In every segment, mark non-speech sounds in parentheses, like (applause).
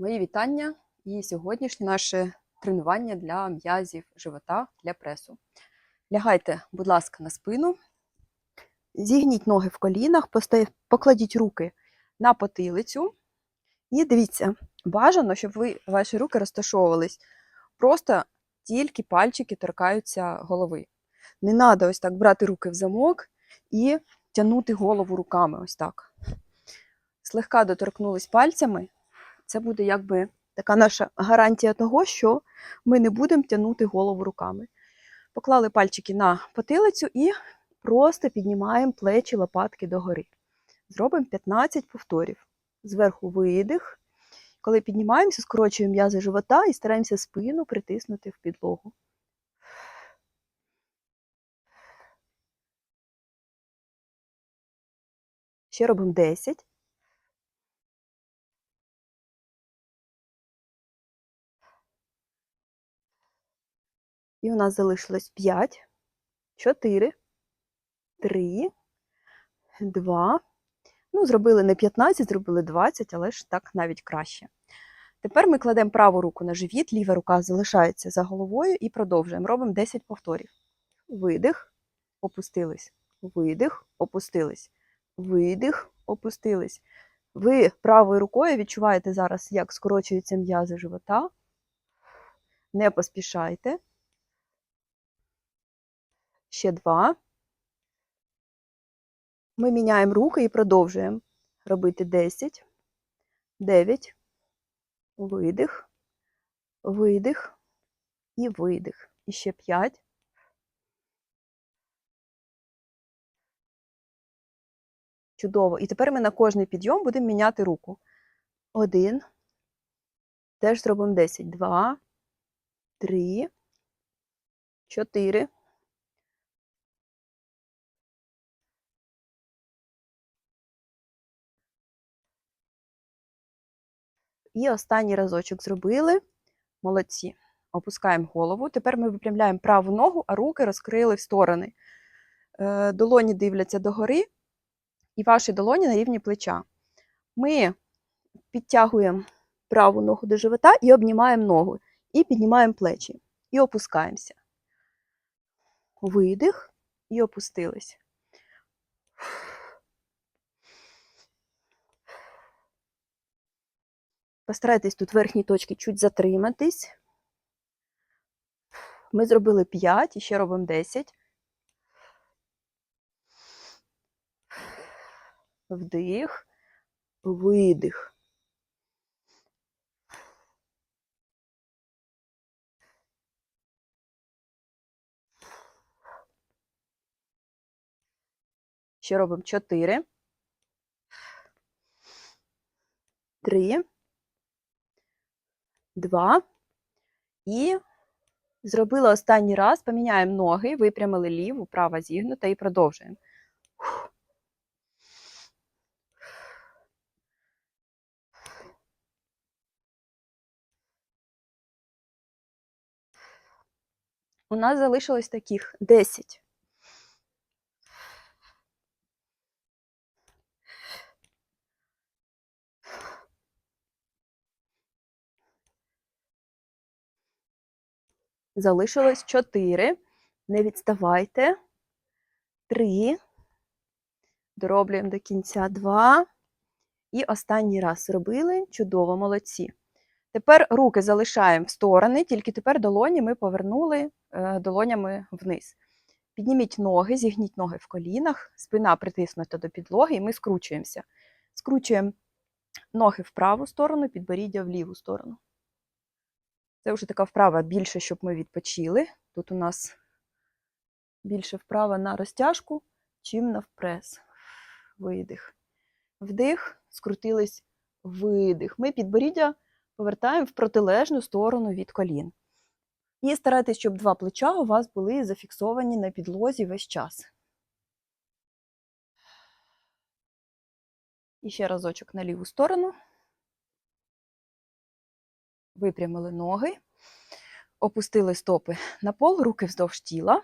Мої вітання і сьогоднішнє наше тренування для м'язів живота для пресу. Лягайте, будь ласка, на спину, зігніть ноги в колінах, покладіть руки на потилицю. І дивіться, бажано, щоб ви, ваші руки розташовувались. Просто тільки пальчики торкаються голови. Не треба ось так брати руки в замок і тягнути голову руками. Ось так. Слегка доторкнулись пальцями. Це буде якби така наша гарантія того, що ми не будемо тягнути голову руками. Поклали пальчики на потилицю і просто піднімаємо плечі лопатки догори. Зробимо 15 повторів. Зверху видих. Коли піднімаємося, скорочуємо м'язи живота і стараємося спину притиснути в підлогу. Ще робимо 10. І у нас залишилось 5, 4, 3, 2. Ну, зробили не 15, зробили 20, але ж так навіть краще. Тепер ми кладемо праву руку на живіт, ліва рука залишається за головою і продовжуємо. Робимо 10 повторів. Видих, опустились. Видих, опустились. Видих, опустились. Ви правою рукою відчуваєте зараз, як скорочуються м'язи живота. Не поспішайте. Ще два. Ми міняємо руки і продовжуємо робити 10, 9, видих, видих і видих. І ще 5. Чудово. І тепер ми на кожний підйом будемо міняти руку. Один. Теж зробимо 10. Два, три, чотири. І останній разочок зробили. Молодці. Опускаємо голову. Тепер ми випрямляємо праву ногу, а руки розкрили в сторони. Е, Долоні дивляться догори, і ваші долоні на рівні плеча. Ми підтягуємо праву ногу до живота і обнімаємо ногу. І піднімаємо плечі. І опускаємося. Видих і опустились. Постарайтесь тут верхні точки чуть затриматись. Ми зробили 5 і ще робимо 10. Вдих, видих. Ще робимо 4. 3. Два. І зробили останній раз. Поміняємо ноги, випрямили ліву, права зігнута і продовжуємо. У нас залишилось таких 10. Залишилось 4. Не відставайте. 3. Дороблюємо до кінця 2. І останній раз зробили. Чудово, молодці. Тепер руки залишаємо в сторони, тільки тепер долоні ми повернули е, долонями вниз. Підніміть ноги, зігніть ноги в колінах, спина притиснута до підлоги, і ми скручуємося. Скручуємо ноги в праву сторону, підборіддя в ліву сторону. Це вже така вправа більше, щоб ми відпочили. Тут у нас більше вправа на розтяжку, чим на впрес. Видих. Вдих, скрутились, видих. Ми підборіддя повертаємо в протилежну сторону від колін. І старайтесь, щоб два плеча у вас були зафіксовані на підлозі весь час. І ще разочок на ліву сторону. Випрямили ноги, опустили стопи на пол, руки вздовж тіла.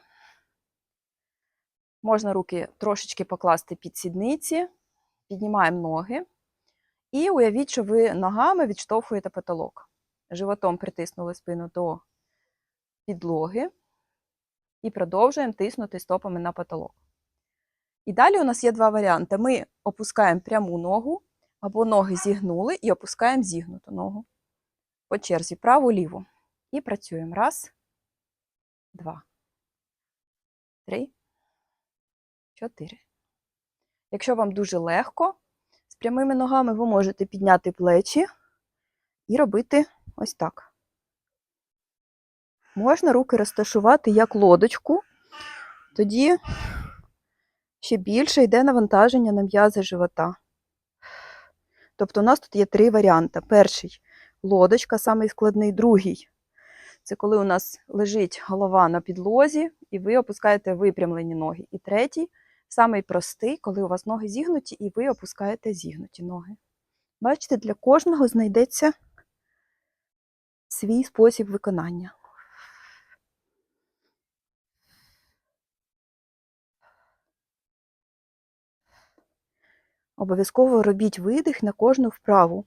Можна руки трошечки покласти під сідниці, піднімаємо ноги І уявіть, що ви ногами відштовхуєте потолок. Животом притиснули спину до підлоги і продовжуємо тиснути стопами на потолок. І далі у нас є два варіанти. Ми опускаємо пряму ногу, або ноги зігнули і опускаємо зігнуту ногу. По черзі праву ліву. І працюємо. Раз, два, три, чотири. Якщо вам дуже легко, з прямими ногами ви можете підняти плечі і робити ось так. Можна руки розташувати як лодочку, тоді ще більше йде навантаження на м'язи живота. Тобто у нас тут є три варіанти. Перший лодочка, самий складний, другий. Це коли у нас лежить голова на підлозі, і ви опускаєте випрямлені ноги. І третій самий простий, коли у вас ноги зігнуті, і ви опускаєте зігнуті ноги. Бачите, для кожного знайдеться свій спосіб виконання. Обов'язково робіть видих на кожну вправу.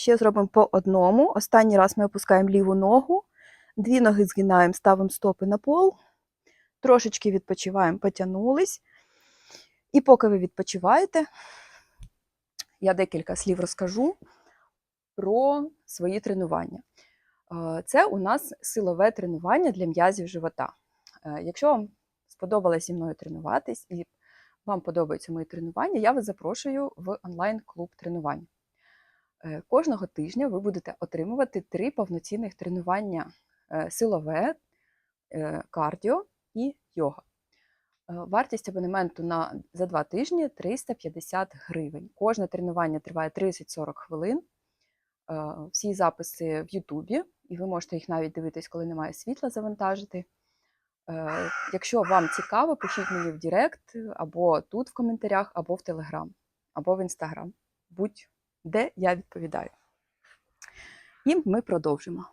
Ще зробимо по одному. Останній раз ми опускаємо ліву ногу, дві ноги згинаємо, ставимо стопи на пол, трошечки відпочиваємо, потягнулись. І поки ви відпочиваєте, я декілька слів розкажу про свої тренування. Е, Це у нас силове тренування для м'язів живота. Е, Якщо вам сподобалось зі мною тренуватись і вам подобаються мої тренування, я вас запрошую в онлайн-клуб тренувань. Е, Кожного тижня ви будете отримувати три повноцінних тренування: е, силове, е, кардіо і йога. Вартість абонементу на, за два тижні 350 гривень. Кожне тренування триває 30-40 хвилин. Всі записи в Ютубі, і ви можете їх навіть дивитись, коли немає світла, завантажити. Якщо вам цікаво, пишіть мені в Директ або тут в коментарях, або в Телеграм, або в Інстаграм. Будь-де я відповідаю. І ми продовжимо.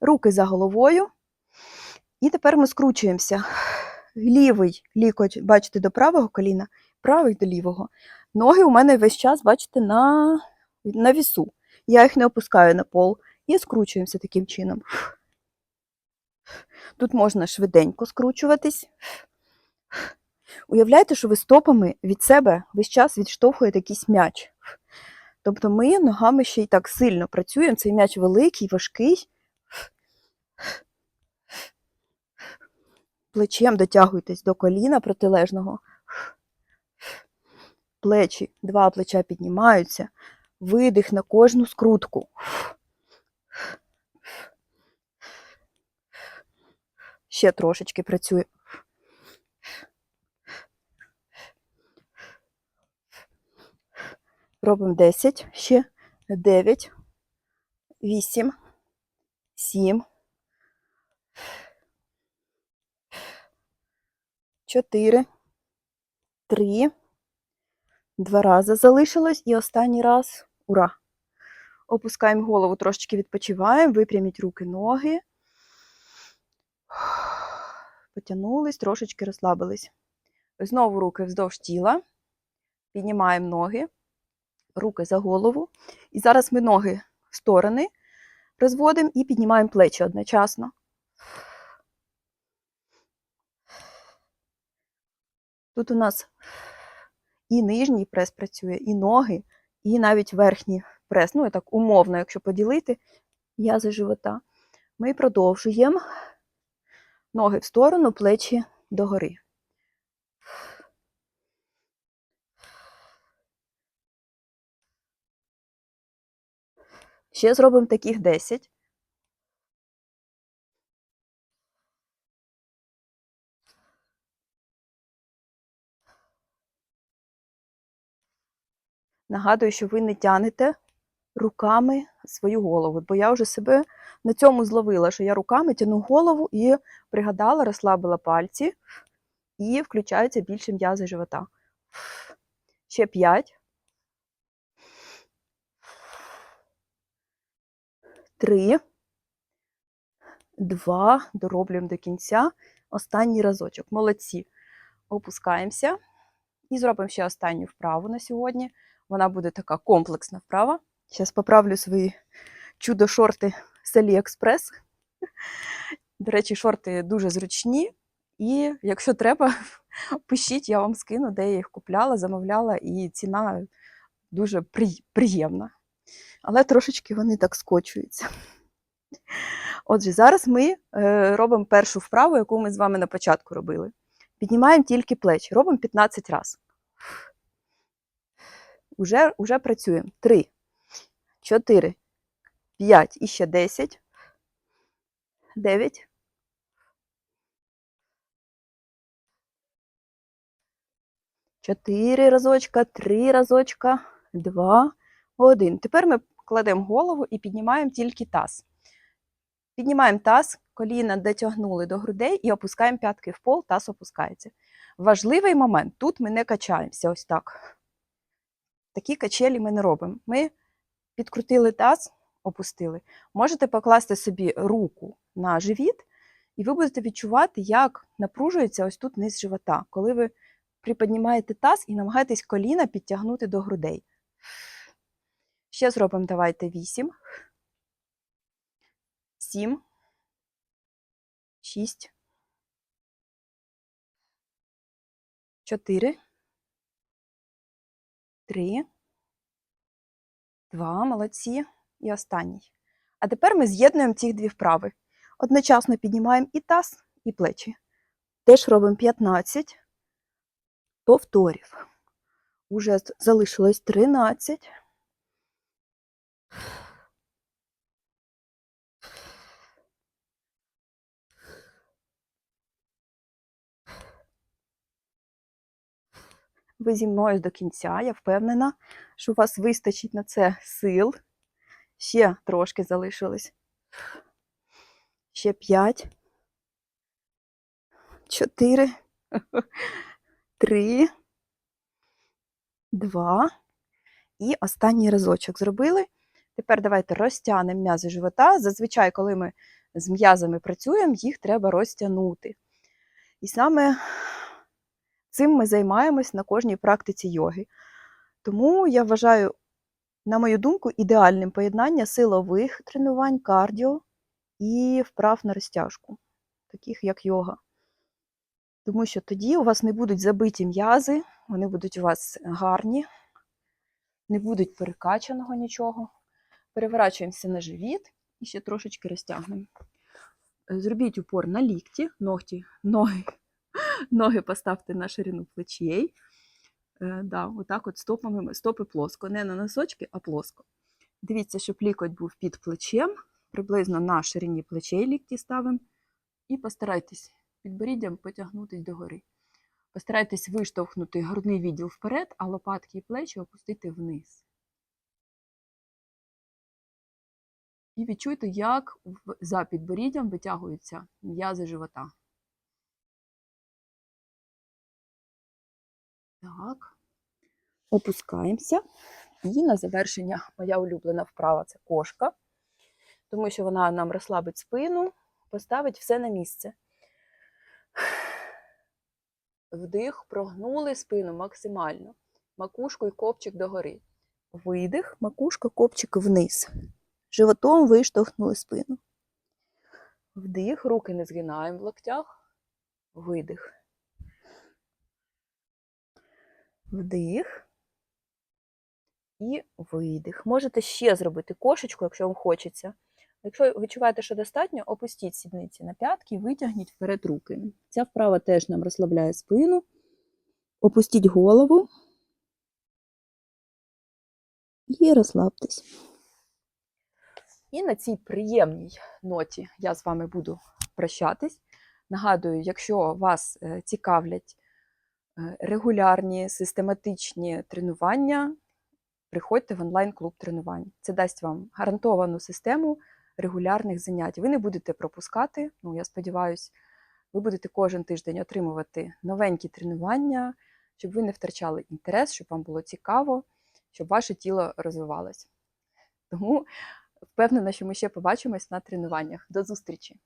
Руки за головою. І тепер ми скручуємося. Лівий лікоть, бачите, до правого коліна, правий до лівого. Ноги у мене весь час, бачите, на, на вісу. Я їх не опускаю на пол і скручуємося таким чином. Тут можна швиденько скручуватись. Уявляйте, що ви стопами від себе весь час відштовхуєте якийсь м'яч. Тобто ми ногами ще й так сильно працюємо. Цей м'яч великий, важкий. Плечем дотягуйтесь до коліна протилежного. Плечі, два плеча піднімаються. Видих на кожну скрутку. Ще трошечки працює. Робимо 10, ще 9, 8, 7, 4, 3, два рази залишилось і останній раз. Ура! Опускаємо голову, трошечки відпочиваємо, випряміть руки, ноги. Потягнулись, трошечки розслабились. Знову руки вздовж тіла. Піднімаємо ноги, руки за голову. І зараз ми ноги в сторони розводимо і піднімаємо плечі одночасно. Тут у нас і нижній прес працює, і ноги, і навіть верхній прес. Ну, так умовно, якщо поділити м'язи живота. Ми продовжуємо ноги в сторону, плечі догори. Ще зробимо таких 10. Нагадую, що ви не тянете руками свою голову, бо я вже себе на цьому зловила, що я руками тяну голову і пригадала, розслабила пальці, і включаються більше м'язи живота. Ще 5. 3. 2. Дороблюємо до кінця. Останній разочок. Молодці. Опускаємося і зробимо ще останню вправу на сьогодні. Вона буде така комплексна вправа. Зараз поправлю свої чудо-шорти з AliExpress. До речі, шорти дуже зручні. І якщо треба, (laughs) пишіть, я вам скину, де я їх купляла, замовляла, і ціна дуже приємна. Але трошечки вони так скочуються. Отже, зараз ми е, робимо першу вправу, яку ми з вами на початку робили. Піднімаємо тільки плечі, робимо 15 разів. Уже, уже працюємо. 3, 4, 5 і ще 10, 9, 4 разочка, 3 разочка, 2, 1. Тепер ми кладемо голову і піднімаємо тільки таз. Піднімаємо таз, коліна дотягнули до грудей і опускаємо п'ятки в пол, таз опускається. Важливий момент, тут ми не качаємося ось так. Такі качелі ми не робимо. Ми підкрутили таз, опустили. Можете покласти собі руку на живіт, і ви будете відчувати, як напружується ось тут низ живота, коли ви приподнімаєте таз і намагаєтесь коліна підтягнути до грудей. Ще зробимо давайте 8, 7, 6, 4, 3, 2, молодці. І останній. А тепер ми з'єднуємо ці дві вправи. Одночасно піднімаємо і таз, і плечі. Теж робимо 15 повторів. Уже залишилось 13. Ви зі мною до кінця, я впевнена, що у вас вистачить на це сил. Ще трошки залишилось. Ще 5. 4. 3. 2. І останній разочок зробили. Тепер давайте розтягнемо м'язи живота. Зазвичай, коли ми з м'язами працюємо, їх треба розтягнути. І саме цим ми займаємось на кожній практиці йоги. Тому я вважаю, на мою думку, ідеальним поєднання силових тренувань, кардіо і вправ на розтяжку, таких як йога. Тому що тоді у вас не будуть забиті м'язи, вони будуть у вас гарні, не будуть перекачаного нічого. Переворачуємося на живіт і ще трошечки розтягнемо. Зробіть упор на лікті, ногті, ноги, (laughs) ноги поставте на ширину плечей. Е, да, отак от стопами, стопи плоско, не на носочки, а плоско. Дивіться, щоб лікоть був під плечем, приблизно на ширині плечей лікті ставимо. І постарайтесь підборіддям потягнутися догори. Постарайтесь виштовхнути грудний відділ вперед, а лопатки і плечі опустити вниз. І відчуйте, як за підборіддям витягуються м'язи живота. Так. Опускаємося. І на завершення моя улюблена вправа це кошка, тому що вона нам розслабить спину, поставить все на місце. Вдих, прогнули спину максимально. Макушку і копчик догори. Видих, макушка, копчик вниз. Животом виштовхнули спину. Вдих, руки не згинаємо в локтях. Видих. Вдих. І видих. Можете ще зробити кошечку, якщо вам хочеться. Якщо відчуваєте, що достатньо, опустіть сідниці на п'ятки і витягніть вперед руки. Ця вправа теж нам розслабляє спину. Опустіть голову і розслабтесь. І на цій приємній ноті я з вами буду прощатись. Нагадую, якщо вас е, цікавлять е, регулярні систематичні тренування, приходьте в онлайн-клуб тренувань. Це дасть вам гарантовану систему регулярних занять. Ви не будете пропускати, ну я сподіваюся, ви будете кожен тиждень отримувати новенькі тренування, щоб ви не втрачали інтерес, щоб вам було цікаво, щоб ваше тіло розвивалось. Тому впевнена, що ми ще побачимось на тренуваннях. До зустрічі!